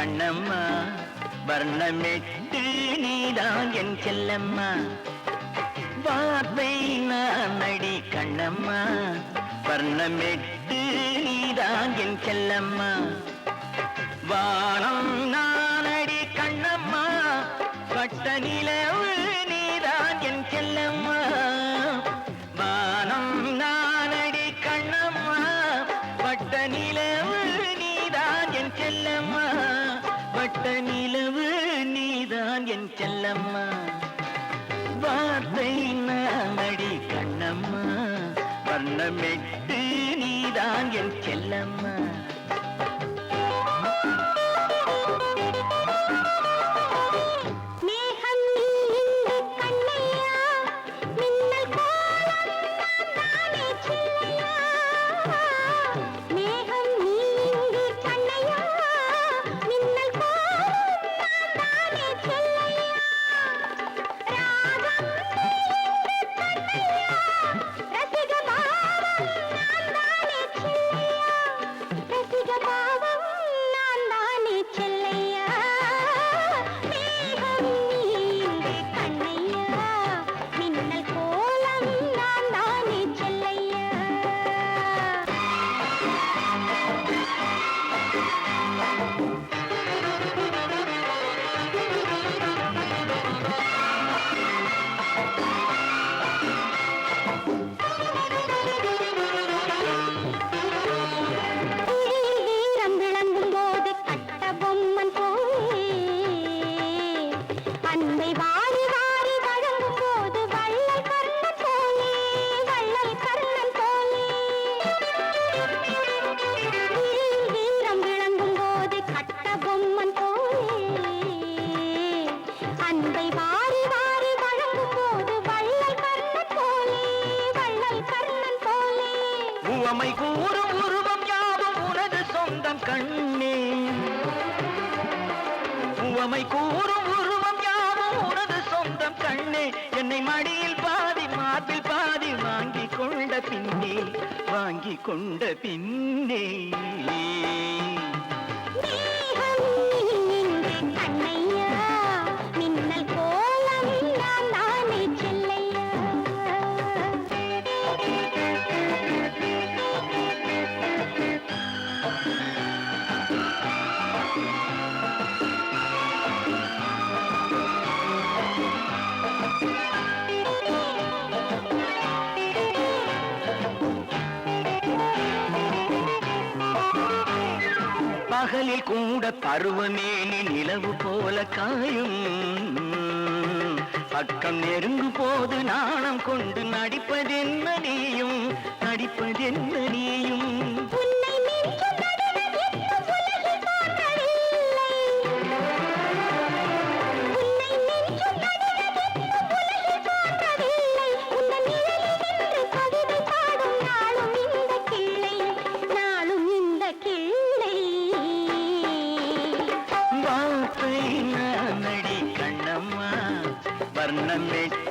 கண்ணம்மா வர்ணமெட்டு நீதான் என் செல்லம்மா. வார்த்தை நான் நடி கண்ணம்மா வர்ணமெட்டு நீதான் என் செல்லம்மா. வானம் நானடி கண்ணம்மா பட்ட நிலவு நீதான் என் செல்லம்மா. வானம் நானடி கண்ணம்மா பட்ட நிலவு நீதான் என் செல்லம்மா. பட்ட நிலவு நீதான் என் செல்லம்மா. வார்த்தை நானடி கண்ணம்மா. வண்ணமெட்டு நீதான் என் செல்லம்மா. அன்பை வாரி வாரி வழங்கும் போது வள்ளல் கர்ணன் போலே வள்ளல் கர்ணன் போலே. வீரம் விளங்கும் போது கட்ட பொம்மன் போலே. அன்பை வாரி வாரி வழங்கும் போது வள்ளல் கர்ணன் போலே வள்ளல் கர்ணன் போலே. உவமை கூறும் உருவம் யாவும் உனது சொந்தம் கண்ணே. உவமை கூறும் உன்னை மடியில் பாதி மார்பில் பாதி வாங்கி கொண்ட பின்னே வாங்கி கொண்ட பின்னே. கடலில் கூட பருவமேனி நிலவு போல காயும். பக்கம் நெருங்கும் போது நாணம் கொண்டு நடிப்பதென்ன நீயும்? நடிப்பதென்ன நீயும்? கண்ணம்மா